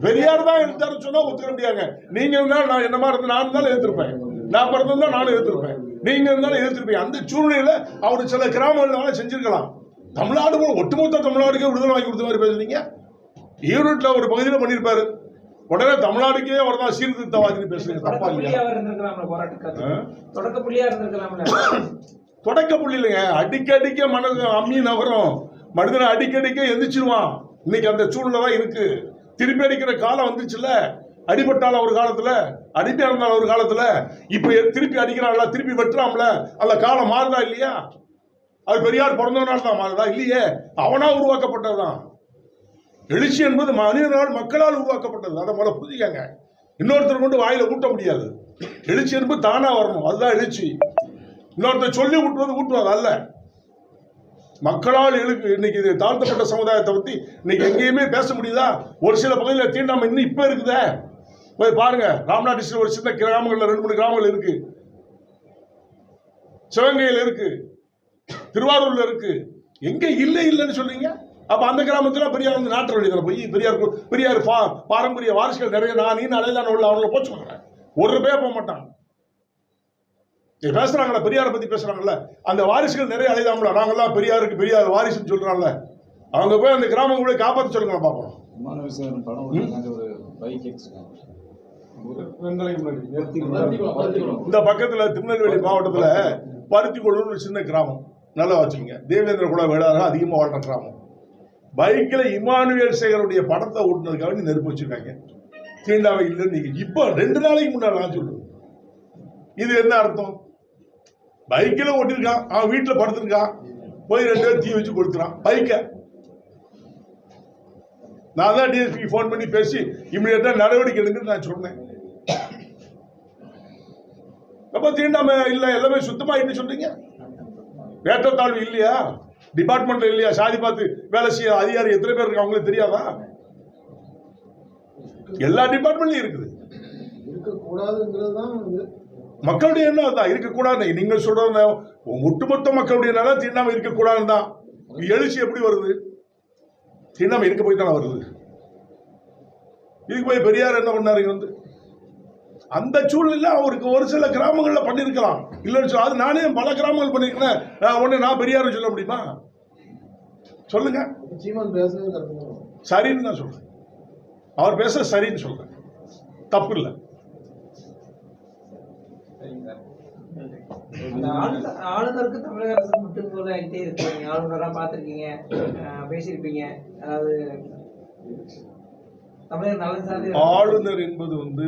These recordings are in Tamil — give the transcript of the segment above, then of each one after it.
பெரியார் தான் இருந்தாருன்னு சொன்னா ஒத்துக்க முடியாங்க நீங்க இருந்தாலும் நான் என்ன மாதிரி இருந்தா நான் இருந்தாலும் எதிர்த்திருப்பேன். நான் பிறந்திருந்தா நானும் எதிர்த்திருப்பேன். நீங்க இருந்தாலும் எதிர்த்திருப்பீங்க. அந்த சூழ்நிலையில அவர் சில கிராமங்கள் செஞ்சிருக்கலாம். தமிழ்நாடு முழு- ஒட்டுமொத்த தமிழ்நாடுக்கே விடுதலை வாங்கி கொடுத்த மாதிரி பேசுறீங்க. ஈரோட்ல ஒரு பகுதியில் பண்ணியிருப்பாரு. உடனே தமிழ்நாடுக்கே அவர் தான் சீர்திருத்தவாதின்னு பேசுறீங்க. தப்பா இல்லையா? தொடக்க புள்ளி இல்லைங்க. அடிக்கடிக்க மனது அம்மி நகரும். மனிதனை அடிக்கடிக்க எந்திரிச்சிருவான். இன்னைக்கு அந்த சூழ்நிலை தான் இருக்கு. திருப்பி அடிக்கிற காலம் வந்துச்சுல்ல? அடிபட்டால ஒரு காலத்துல அடிப்பா இருந்தால ஒரு காலத்துல. இப்ப திருப்பி அடிக்கிறான்ல திருப்பி வெட்டுறான்ல அந்த காலம் மாறுதா இல்லையா? அது பெரியார் பிறந்தவனால தான் மாறுதா இல்லையே? அவனா உருவாக்கப்பட்டதுதான் எழுச்சி என்பது மனிதனால் மக்களால் உருவாக்கப்பட்டது. அதை முதல்ல புரிஞ்சுக்கங்க. இன்னொருத்தர் கொண்டு வாயில ஊட்ட முடியாது. எழுச்சி என்பது தானா வரணும். அதுதான் எழுச்சி. இன்னொருத்தர் சொல்லி ஊட்டுவது ஊட்டுவது அல்ல. மக்களால் எழுக்கு இன்னைக்கு இது தாழ்த்தப்பட்ட சமுதாயத்தை பற்றி இன்னைக்கு எங்கேயுமே பேச முடியுதா? ஒரு சில பகுதியில் தீண்டாமல் இன்னும் இப்போ இருக்குதே. போய் பாருங்க ராம்நாத் டிஸ்ட்ரிக்ட் ஒரு சின்ன கிராமங்களில் ரெண்டு மூணு கிராமங்கள் இருக்கு. சிவகங்கையில் இருக்கு. திருவாரூர்ல இருக்கு. எங்க இல்லை இல்லைன்னு சொல்றீங்க அப்ப அந்த கிராமத்துல பெரியார் வந்து நாட்டு வழிதான் போய்? பெரியார் பெரியார் பாரம்பரிய வாரிசுகள் நிறைய நான் நீ அலைதான் உள்ள அவங்கள போச்சு ஒரு பேர் போக மாட்டான். இங்க பேசுறாங்கல்ல பெரியாரை பத்தி பேசுறாங்கல்ல? அந்த வாரிசுகள் நிறைய அலைதாமல நாங்கெல்லாம் பெரியாருக்கு பெரியார் வாரிசுன்னு சொல்றாங்கல்ல அவங்க போய் அந்த கிராமங்களை காப்பாற்ற சொல்லுங்க எக்ஸ்ட்ரா இந்த பக்கத்துல திருநெல்வேலி மாவட்டத்துல பருத்திக்கொள்ளூர் ஒரு சின்ன கிராமம். நல்லா வச்சுங்க தேவேந்திர குல வேளாளர் அதிகமா வாழ்ற கிராமம். பைக்கில் இமானுவேல் சேகருடைய படத்தை ஓட்டுனதுக்காக வேண்டி நெருப்பு வச்சிருக்காங்க. தீண்டாமை இல்லைன்னு நீங்க இப்போ ரெண்டு நாளைக்கு முன்னாடி நான் சொல்றேன். இது என்ன அர்த்தம்? பைக்கில் ஓட்டிருக்கான். அவன் வீட்டில் படுத்திருக்கான். போய் ரெண்டு பேரும் தீ வச்சு கொடுத்துறான் பைக்கை. நான் தான் டிஎஸ்பி ஃபோன் பண்ணி பேசி இம்மிடியட்டா நடவடிக்கை எடுங்கன்னு நான் சொன்னேன். அப்போ தீண்டாமை இல்லை எல்லாமே சுத்தமாக என்ன சொல்றீங்க? ஏற்றத்தாழ்வு இல்லையா? டிபார்ட்மெண்ட்ல இல்லையா? சாதி பார்த்து வேலை செய்ய அதிகாரி எத்தனை பேர் இருக்கு அவங்களுக்கு தெரியாதா? எல்லா டிபார்ட்மெண்ட்லயும் இருக்குது. இருக்கக்கூடாதுங்கிறது தான் மக்களுடைய எண்ணம் அதுதான். இருக்கக்கூடாது நீங்கள் சொல்றது ஒட்டுமொத்த மக்களுடைய நலம் தீண்டாமை இருக்கக்கூடாதுன்னு தான். எழுச்சி எப்படி வருது? தீண்டாமை இருக்க போய் தானே வருது. இதுக்கு போய் பெரியார் என்ன பண்ணார் வந்து? அந்த சூழ்நிலை அவருக்கு ஒரு சில கிராமங்களில் பண்ணியிருக்கலாம் இல்லைன்னு சொல்ல அது நானே பல கிராமங்கள் பண்ணியிருக்கிறேன் நான் ஒன்று நான் பெரியார் சொல்ல முடியுமா? சொல்லுங்க. சரின்னு தான் சொல்கிறேன் சொல்றேன். அவர் பேச சரின்னு சொல்றேன். தப்பு இல்லை. ஆளுநருக்கு தமிழக அரசு மட்டும் போல ஆகிட்டே இருக்கு நீங்க ஆளுநரா பார்த்திருக்கீங்க. பேசியிருப்பீங்க. அதாவது ஆளுநர் என்பது வந்து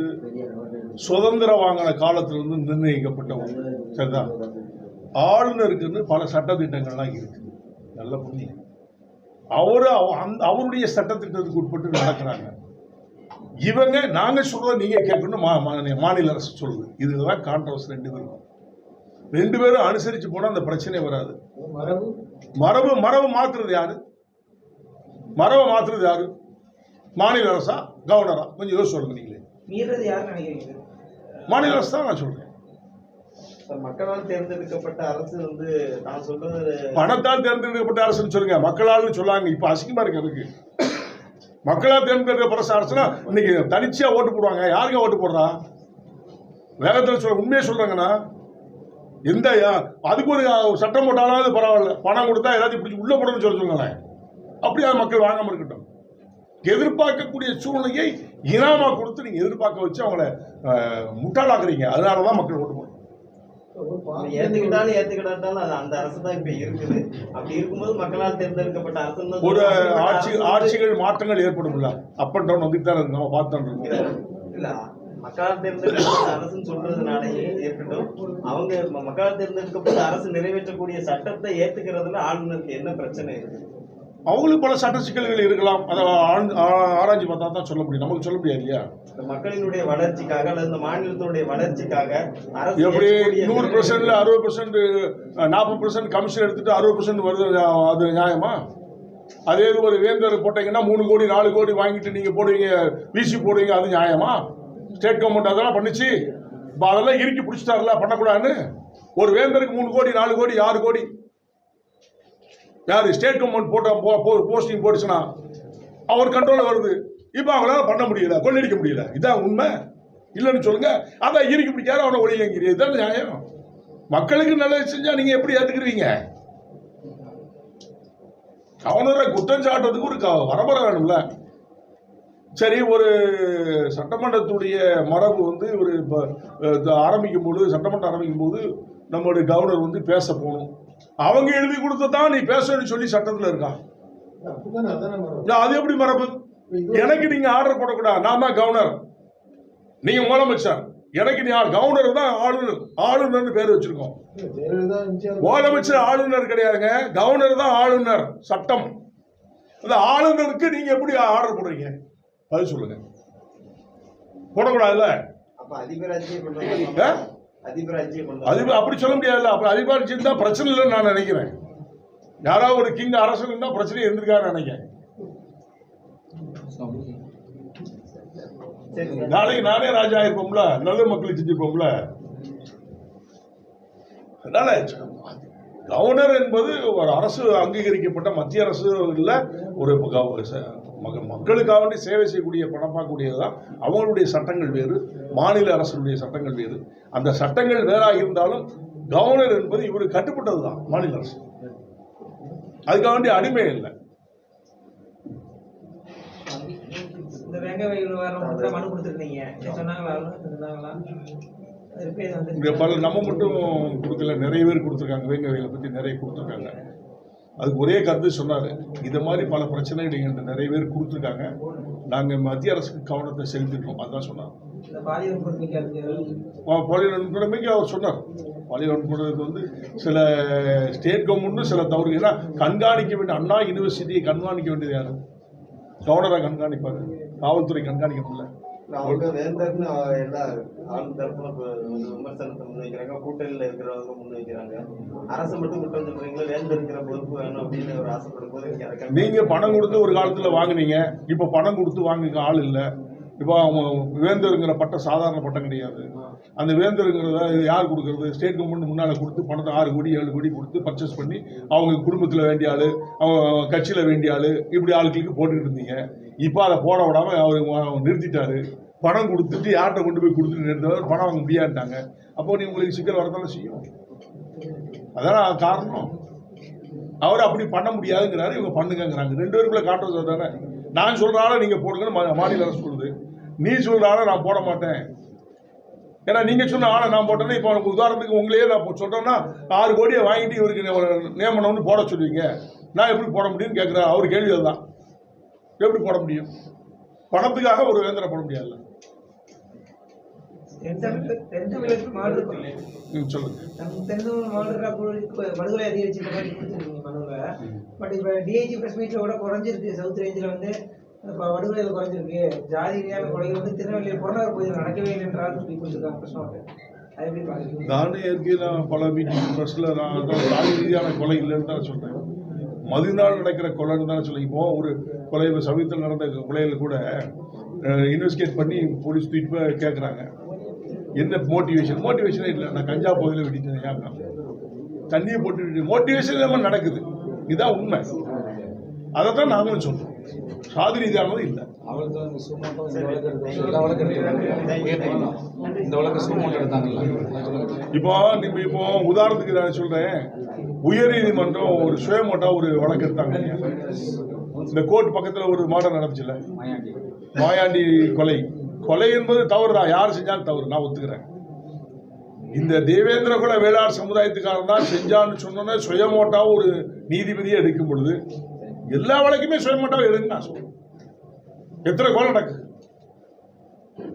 சுதந்திரம் வாங்கின காலத்திலிருந்து நிர்ணயிக்கப்பட்ட ஒன்று சரிதான் ஆளுநருக்குன்னு பல சட்டத்திட்டங்கள்லாம் இருக்கு. நல்ல புரிஞ்சுங்க அவரு அவ- அந்த அவருடைய சட்டத்திட்டத்துக்கு உட்பட்டு நடக்கிறாங்க. இவங்க நாங்க சொல்றத நீங்க கேட்கணும் மாநில அரசு சொல்லுது. இதுதான் கான்ட்ரவர்ஸ் ரெண்டு பேரும் ரெண்டு பேரும் அனுசரிச்சு போனா அந்த பிரச்சனை வராது. மரபு? மரபு மரபு மாத்துறது யாரு? மரபை மாத்துறது யாரு? மாநில அரசா கவர்னரா கொஞ்சம் யோசிச்சு சொல்லுங்க நீங்களே. மாநில அரசு தான் நான் சொல்றேன். சார், மக்களால் தேர்ந்தெடுக்கப்பட்ட அரசு வந்து நான் சொல்றது பணத்தால் தேர்ந்தெடுக்கப்பட்ட அரசுன்னு சொல்லுங்க. மக்களால் சொல்லாங்க. இப்ப அசிங்கமா இருக்கு அதுக்கு மக்களால் தேர்ந்தெடுக்கப்பட்ட அரசுனா இன்னைக்கு தனிச்சையா ஓட்டு போடுவாங்க. யாருங்க ஓட்டு போடுறா? வேகத்தில் சொல்ல உண்மையை சொல்றாங்கண்ணா. எந்த அதுக்கு ஒரு சட்டம் போட்டாலாவது பரவாயில்ல. பணம் கொடுத்தா எல்லாத்தையும் பிடிச்சி உள்ள போடணும்னு சொல்ல சொல்லுங்களேன். அப்படியே அது மக்கள் வாங்காம இருக்கட்டும். எதிர்பார்க்கக்கூடிய சூழ்நிலையை இனாமா கொடுத்து நீங்க எதிர்பார்க்க வச்சு அவங்கள முட்டாளாக்குறீங்க முட்டாளாக்குறீங்க. அதனாலதான் மக்கள் ஓட்டு போடுறாங்க. ஏத்துக்கிட்டாலும் ஏத்துக்கிட்டாலும் அது அந்த அரசு தான் இப்ப இருக்குது. அப்படி இருக்கும்போது மக்களால் தேர்ந்தெடுக்கப்பட்ட அரசு ஒரு. ஆட்சி ஆட்சிகள் மாற்றங்கள் ஏற்படும்ல. அப் அண்ட் டவுன் வந்துட்டு தான் நம்ம பார்த்து இருக்கோம். இல்ல. மக்களால் தேர்ந்தெடுக்கப்பட்ட அரசுன்னு சொல்றதுனாலயே இருக்கட்டும். அவங்க மக்களால் தேர்ந்தெடுக்கப்பட்ட அரசு நிறைவேற்றக்கூடிய சட்டத்தை ஏத்துக்கிறதுல ஆளுநருக்கு என்ன பிரச்சனை இருக்கு? அவங்களுக்கு பல சட்ட சிக்கல்கள் இருக்கலாம். அதை ஆழ்ந்து- ஆ- ஆராய்ஞ்சு பார்த்தா தான் சொல்ல முடியும். நமக்கு சொல்ல முடியாது இல்லையா? மக்களினுடைய வளர்ச்சிக்காக அல்லது இந்த மாநிலத்தினுடைய வளர்ச்சிக்காக எப்படி நூறு பெர்சென்ட்ல அறுபது பெர்சென்ட் நாற்பது பெர்சென்ட் கமிஷன் எடுத்துட்டு அறுபது பெர்சென்ட் வருது அது நியாயமா? அதே இது ஒரு வேந்தர் போட்டீங்கன்னா மூணு கோடி நாலு கோடி வாங்கிட்டு நீங்க போடுவீங்க விசி போடுவீங்க அது நியாயமா? ஸ்டேட் கவர்மெண்ட் அதெல்லாம் பண்ணுச்சு. இப்போ அதெல்லாம் இறுக்கி பிடிச்சிட்டாருல பண்ணக்கூடாதுன்னு? ஒரு வேந்தருக்கு மூணு கோடி நாலு கோடி ஆறு கோடி. யார்? ஸ்டேட் கவர்மெண்ட் போட்ட போஸ்டிங் போட்டுச்சுன்னா அவர் கண்ட்ரோலில் வருது. இப்போ அவங்களால பண்ண முடியல கொள்ளடிக்க முடியல. இதான் உண்மை. இல்லைன்னு சொல்லுங்க. அதான் இறுக்கி பிடிக்காத அவனை ஒளியங்கிறீங்க இதுதான் நியாயம். மக்களுக்கு நல்லது செஞ்சால் நீங்கள் எப்படி ஏற்றுக்குறீங்க கவர்னரை குற்றம் சாட்டுறதுக்கு ஒரு க- வரமுறை வேணும்ல. சரி ஒரு சட்டமன்றத்துடைய மரபு வந்து ஒரு இப்போ ஆரம்பிக்கும் போது சட்டமன்றம் ஆரம்பிக்கும் போது நம்மளுடைய கவர்னர் வந்து பேச போகணும். அவங்க எழுதி கொடுத்ததான் நீ பேசணும்னு சொல்லி சட்டத்தில் நான் அது எப்படி மரபு? எனக்கு நீங்க ஆர்டர் போடக்கூடாது. நான் தான் கவர்னர் நீங்க முதலமைச்சர். எனக்கு நீ கவர்னர் தான் ஆளுநர். ஆளுநர்னு பேர் வச்சிருக்கோம். முதலமைச்சர் ஆளுநர் கிடையாதுங்க. கவர்னர் தான் ஆளுநர். சட்டம். அந்த ஆளுநருக்கு நீங்க எப்படி ஆர்டர் போடுறீங்க? பதில் சொல்லுங்க. போடக்கூடாதுல்ல? அப்ப அதிபராட்சியை கொண்டு ஆ? வந்தா அதிபராட்சியை கொண்டு அது வந்தா அப்படி சொல்ல முடியாதுல்ல. அப்ப அதிகாரிச்சு இருந்தா பிரச்சனை இல்லைன்னு நான் நினைக்கிறேன். யாராவது ஒரு கிங் அரசன் இருந்தா பிரச்சனை இருந்திருக்கான்னு நினைக்கிறேன். நாளைக்கு நானே ராஜா இருப்போம்ல நல்ல மக்களுக்கு செஞ்சிருப்போம்ல அதனால கவர்னர் என்பது ஒரு அரசு அங்கீகரிக்கப்பட்ட மத்திய அரசு இல்ல ஒரு மக- மக்களுக்காக வேண்டி சேவை செய்யக்கூடிய பணப்பாக்கூடியது தான் அவங்களுடைய சட்டங்கள் வேறு மாநில அரசுடைய சட்டங்கள் வேறு. அந்த சட்டங்கள் வேறாக இருந்தாலும் கவர்னர் என்பது இவருக்கு கட்டுப்பட்டது தான் மாநில அரசு. அதுக்காக வேண்டிய அடிமை இல்லை. பல நம்ம மட்டும் கொடுக்கல நிறைய பேர் கொடுத்துருக்காங்க. வேங்க வயலை பற்றி நிறைய கொடுத்துருக்காங்க. அதுக்கு ஒரே கருத்து சொன்னார். இது மாதிரி பல பிரச்சனைகள் எங்கள்கிட்ட நிறைய பேர் கொடுத்துருக்காங்க. நாங்கள் மத்திய அரசுக்கு கவனத்தை செலுத்திருக்கோம். அதான் சொன்னார். பாலியல் கொடுமைக்கு பாலியல் வன்கொடுமைக்கு அவர் சொன்னார். பாலியல் வன்கொடுமை வந்து சில ஸ்டேட் கவர்மெண்ட்டும் சில தவறு ஏன்னா கண்காணிக்க வேண்டிய அண்ணா யூனிவர்சிட்டியை கண்காணிக்க வேண்டியது யாரு? கவர்னரை கண்காணிப்பாரு? காவல்துறை கண்காணிக்கணும்ல. அவங்க வேந்தர்னு அவ- எல்லா ஆளும் தரப்புல இப்ப வந்து விமர்சனத்தை முன்வைக்கிறாங்க கூட்டணியில இருக்கிறவங்க முன்வைக்கிறாங்க. அரசு மட்டும் குற்றம் சொல்றீங்களா? வேந்தர் இருக்கிற பொறுப்பு வேணும் அப்படின்னு ஒரு ஆசைப்படும் போது நீங்க அதை நீங்க பணம் கொடுத்து ஒரு காலத்துல வாங்குனீங்க. இப்ப பணம் கொடுத்து வாங்குங்க ஆள் இல்ல. இப்போ அவங்க வேந்தருங்கிற பட்டம் சாதாரண பட்டம் கிடையாது. அந்த வேந்தருங்கிறத யார் கொடுக்கறது? ஸ்டேட் கவர்மெண்ட் முன்னால் கொடுத்து பணத்தை ஆறு கோடி ஏழு கோடி கொடுத்து பர்ச்சேஸ் பண்ணி அவங்க குடும்பத்தில் வேண்டிய ஆள் அவங்க கட்சியில் வேண்டிய ஆள் இப்படி ஆளுகளுக்கு போட்டுக்கிட்டு இருந்தீங்க. இப்போ அதை போட விடாமல் அவர் நிறுத்திட்டாரு. பணம் கொடுத்துட்டு யார்கிட்ட கொண்டு போய் கொடுத்துட்டு நிறுத்தவர் பணம் அவங்க முடியாதுட்டாங்க அப்போ நீ உங்களுக்கு சிக்கல் வரதானே செய்யும்? அதான் காரணம். அவர் அப்படி பண்ண முடியாதுங்கிறாரு இவங்க பண்ணுங்கிறாங்க ரெண்டு பேருக்குள்ள காட்டுறது தானே நான் சொல்றால நீங்க போடுங்கன்னு மா- மாநில அரசு சொல்லுது. நீ சொல்றால நான் போட மாட்டேன். ஏன்னா நீங்க சொன்ன ஆளை நான் போட்டேன்னா இப்போ உனக்கு உதாரணத்துக்கு உங்களையே நான் இப்போ சொல்றேன்னா ஆறு கோடியை வாங்கிட்டு இவருக்கு நே- நியமனம்னு போட சொல்லுவீங்க. நான் எப்படி போட முடியும்னு கேட்குறேன் அவர் கேள்வி அதுதான். எப்படி போட முடியும்? பணத்துக்காக ஒரு வேந்தரை போட முடியாதுல்ல. படுகொலை அதிகரிச்சிருக்க மாதிரி கொடுத்துருக்கீங்க மனுவில் பட் இப்போ டிஐஜி பிரஸ் மீட்டில் கூட குறைஞ்சிருக்கு. சவுத் ரேஞ்சில் வந்து இப்போ படுகொலையில் குறைஞ்சிருக்கு. ஜாதி ரீதியான கொலைகள் வந்து திருநெல்வேலியில் புறநகர் பகுதியில் நடக்கவே இல்லை என்றால் சொல்லி கொடுத்துருக்காங்க பிரச்சனை அது ஏற்கனவே நான் பல மீட்டிங் ப்ரெஸ்ஸில் நான் அதான் ரீதியான கொலை இல்லைன்னு தான் சொல்கிறேன் மதிநாள் நடக்கிற கொலைன்னு தான் சொல்லி இப்போ ஒரு கொலை சமீபத்தில் நடந்த கொலையில் கூட இன்வெஸ்டிகேட் பண்ணி போலீஸ் தூக்கிட்டு கேட்குறாங்க என்ன மோட்டிவேஷன் மோட்டிவேஷனே இல்லை. நான் கஞ்சா பகுதியில் வெட்டிட்டேன் தண்ணியை போட்டு மோட்டிவேஷன் இல்லாமல் நடக்குது. இதுதான் உண்மை. அதை தான் நாங்களும் சொல்கிறோம் சாதி ரீதியானது இல்லை. அவளுக்கு அந்த இந்த வழக்கு எடுத்தாங்க எல்லா வழக்கு எடுத்தாங்க இந்த வழக்கு எடுத்தாங்கல்ல இப்போ நீங்க இப்போ உதாரணத்துக்கு நான் சொல்றேன். உயர்நீதிமன்றம் ஒரு சுயமோட்டா ஒரு வழக்கு எடுத்தாங்க இந்த கோர்ட் பக்கத்துல ஒரு மாடம் நடந்துச்சுல மாயாண்டி மாயாண்டி கொலை. கொலை என்பது தவறு தான் யார் செஞ்சாலும் தவறு. நான் ஒத்துக்கிறேன். இந்த தேவேந்திர குல வேளாண் சமுதாயத்துக்காரன் தான் செஞ்சான்னு சொன்னோன்னே சுயமோட்டா ஒரு நீதிபதியை எடுக்கும் பொழுது எல்லா வழக்குமே சுயமோட்டாவை எடுங்க நான் சொல்றேன். எத்தனை கொலை நடக்குது?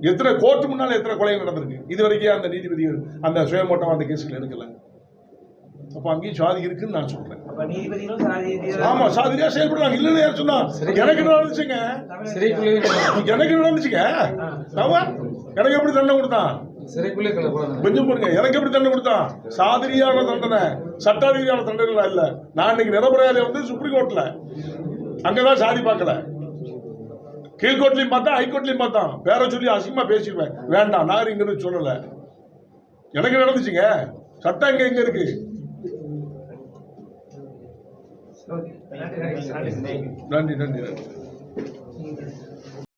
எத்தனை கோர்ட்டு முன்னால எத்தனை கொலை நடந்திருக்கு? இது வரைக்கும் அந்த நீதிபதிகள் அந்த சுயமோட்டாவை அந்த கேஸுகள் எடுக்கல. அப்ப அங்கேயும் சாதி இருக்குன்னு நான் சொல்றேன். ஆமா சாதிரியா செயல்படுறாங்க. இல்லைன்னு யார் சொன்னா? எனக்கு நடந்துச்சுங்க? எனக்கு நடந்துச்சுங்க? எனக்கு எப்படி தண்டனை கொடுத்தான்? சிறைக்குள்ளே கொஞ்சம் பாருங்க எனக்கு எப்படி தண்டனை கொடுத்தான் சாதிரியான தண்டனை சட்ட ரீதியான தண்டனை இல்ல. நான் இன்னைக்கு நிரபராதியை வந்து சுப்ரீம் கோர்ட்ல. அங்கதான் சாதி பார்க்கல. கீழ்கோட்லயும் பார்த்தா ஹைகோர்ட்லயும் பார்த்தான் பேர சொல்லி அசிங்கமா பேசிடுவேன். வேண்டாம் நான் இங்க இருந்து சொல்லல. எனக்கு நடந்துச்சுங்க? சட்டம் எங்க எங்க இருக்கு? நன்றி நன்றி நன்றி.